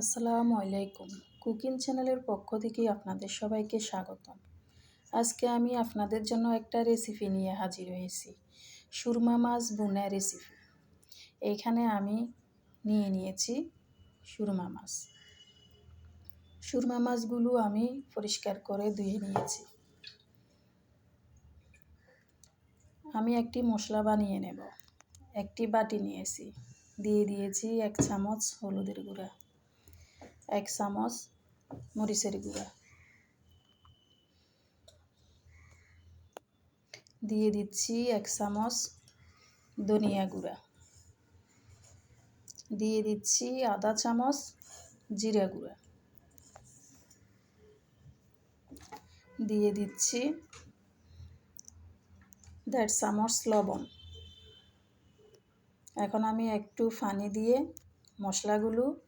আসসালামু আলাইকুম। কুকিং চ্যানেলের পক্ষ থেকে আপনাদের সবাইকে স্বাগতম। আজকে আমি আপনাদের জন্য একটা রেসিপি নিয়ে হাজির হয়েছি। সুরমা মাছ বুনা রেসিপি এইখানে আমি নিয়ে নিয়েছি সুরমা মাছ। সুরমা মাছগুলো আমি পরিষ্কার করে ধুয়ে নিয়েছি। আমি একটি মশলা বানিয়ে নেব। একটি বাটি নিয়েছি। দিয়ে দিয়েছি এক চামচ হলুদের গুঁড়া। এক চামচ মরিচের গুঁড়া। দিয়ে দিচ্ছি এক চামচ ধনিয়া গুঁড়া। দিয়ে দিচ্ছি আধা চামচ, জিরা গুঁড়া। দিয়ে দিচ্ছি দেড় চামচ লবণ। এখন আমি একটু পানি দিয়ে মশলাগুলো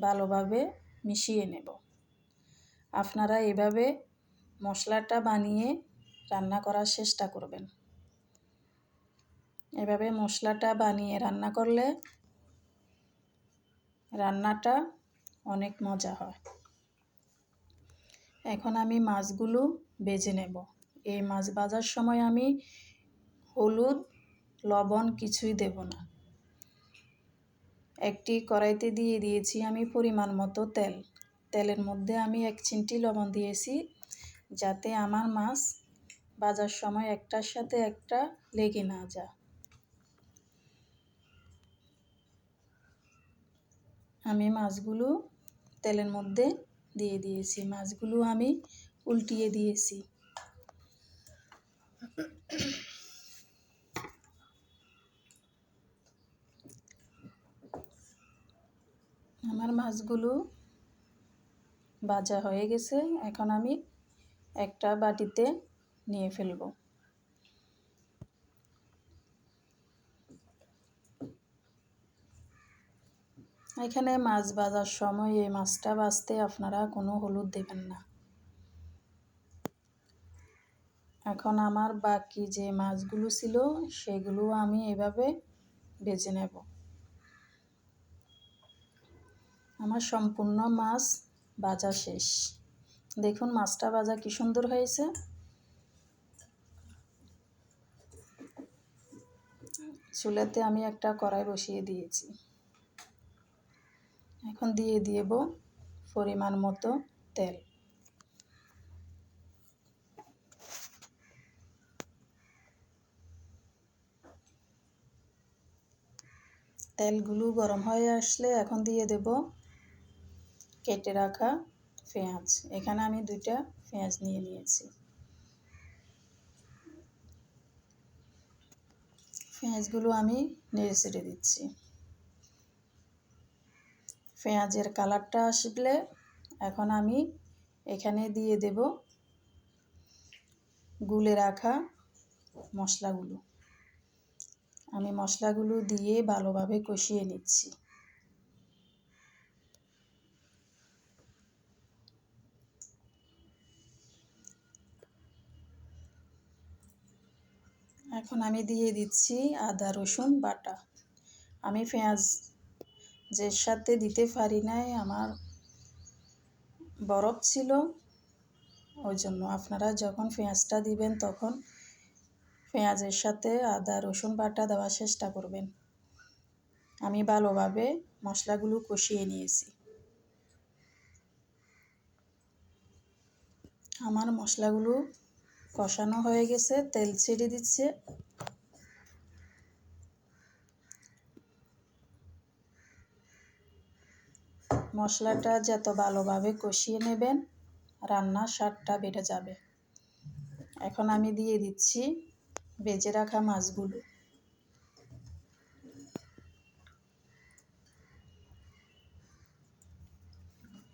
ভালোভাবে মিশিয়ে নেব। আপনারা এভাবে মশলাটা বানিয়ে রান্না করার চেষ্টা করবেন। এভাবে মশলাটা বানিয়ে রান্না করলে রান্নাটা অনেক মজা হয়। এখন আমি মাছগুলো বেজে নেব। এই মাছ ভাজার সময় আমি হলুদ, লবণ কিছুই দেব না। একটি কড়াইতে দিয়ে দিয়েছি আমি পরিমাণ মতো তেল। তেলের মধ্যে আমি এক চিমটি লবণ দিয়েছি যাতে আমার মাছ বাজার সময় একটার সাথে একটা লেগে না যায়। আমি মাছগুলো তেলের মধ্যে দিয়ে দিয়েছি। মাছগুলো আমি উল্টিয়ে দিয়েছি আমার মাছগুলো ভাজা হয়ে গেছে। এখন আমি একটা বাটিতে নিয়ে ফেলব। এখানে মাছ ভাজার সময় এই মাছটা বাজতে আপনারা কোনো হলুদ দেবেন না। এখন আমার বাকি যে মাছগুলো ছিল, সেগুলো আমি এভাবে বেজে নেব। আমার সম্পূর্ণ মাছ ভাজা শেষ। দেখুন, মাছটা ভাজা কি সুন্দর হয়েছে। চুলাতে আমি একটা কড়াই বসিয়ে দিয়েছি। এখন দিয়ে দেব পরিমাণ মতো তেল। তেলগুলো গরম হয়ে আসলে এখন দিয়ে দেব কেটে রাখা পেঁয়াজ। এখানে আমি দুইটা পেঁয়াজ নিয়ে নিয়েছি। পেঁয়াজগুলো আমি নেড়ে ছেড়ে দিচ্ছি। পেঁয়াজের কালারটা আসলে এখন আমি এখানে দিয়ে দেব গুলে রাখা মশলাগুলো। আমি মশলাগুলো দিয়ে ভালোভাবে কষিয়ে নিচ্ছি। এখন আমি দিয়ে দিচ্ছি আদা, রসুন, বাটা। আমি পেঁয়াজ যে সাথে দিতে পারি নাই, আমার বরফ ছিল, ওই জন্য আপনারা যখন পেঁয়াজটা দিবেন তখন পেঁয়াজের সাথে আদা, রসুন, বাটা দেওয়ার চেষ্টা করবেন। আমি ভালোভাবে মশলাগুলো কষিয়ে নিয়েছি। আমার মশলাগুলো কষানো হয়ে গেছে, তেল ছেড়ে দিচ্ছে। মশলাটা যত ভালোভাবে কষিয়ে নেবেন, রান্নার স্বাদটা বেড়ে যাবে। এখন আমি দিয়ে দিচ্ছি বেজে রাখা মাছগুলো।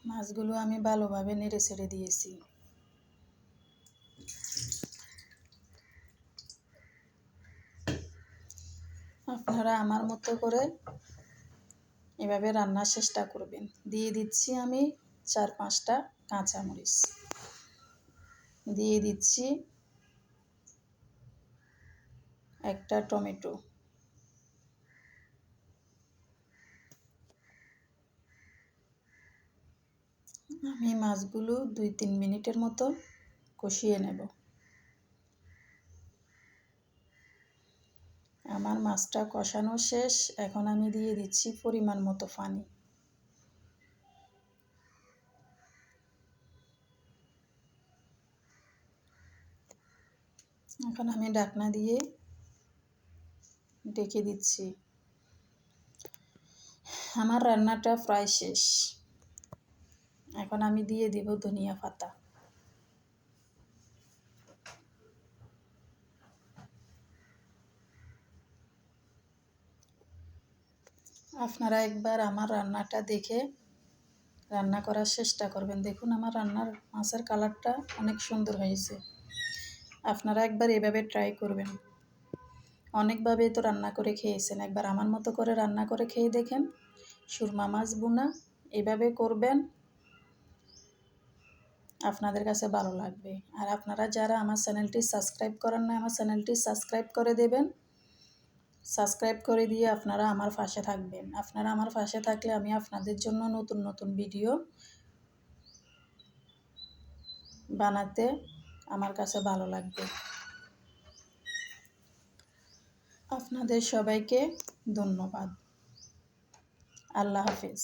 মাছগুলো আমি ভালোভাবে নেড়ে ছেড়ে দিয়েছি। আপনারা আমার মতো করে এভাবে রান্নার চেষ্টা করবেন। দিয়ে দিচ্ছি আমি চার পাঁচটা কাঁচামরিচ। দিয়ে দিচ্ছি একটা টমেটো। আমি মাছগুলো দুই তিন মিনিটের মতো কষিয়ে নেব। আমার মাছটা কষানো শেষ, এখন আমি দিয়ে দিচ্ছি পরিমাণ মতো পানি। এখন আমি ডাকনা দিয়ে ডেকে দিচ্ছি। আমার রান্নাটা প্রায় শেষ। এখন আমি দিয়ে দিব ধনিয়া পাতা। আপনারা একবার আমার রান্নাটা দেখে রান্না করার চেষ্টা করবেন। দেখুন, আমার রান্নার মাছের কালারটা অনেক সুন্দর হয়েছে। আপনারা একবার এভাবে ট্রাই করবেন। অনেকভাবে তো রান্না করে খেয়েছেন। একবার আমার মতো করে রান্না করে খেয়ে দেখেন। সুরমা মাছ বোনা এভাবে করবেন। আপনাদের কাছে ভালো লাগবে। আর আপনারা যারা আমার চ্যানেলটি সাবস্ক্রাইব করেন না আমার চ্যানেলটি সাবস্ক্রাইব করে দেবেন। সাবস্ক্রাইব করে দিয়ে আপনারা আমার পাশে থাকবেন। আপনারা আমার পাশে থাকলে আমি আপনাদের জন্য নতুন নতুন ভিডিও বানাতে আমার কাছে ভালো লাগবে। আপনাদের সবাইকে ধন্যবাদ। আল্লাহ হাফিজ।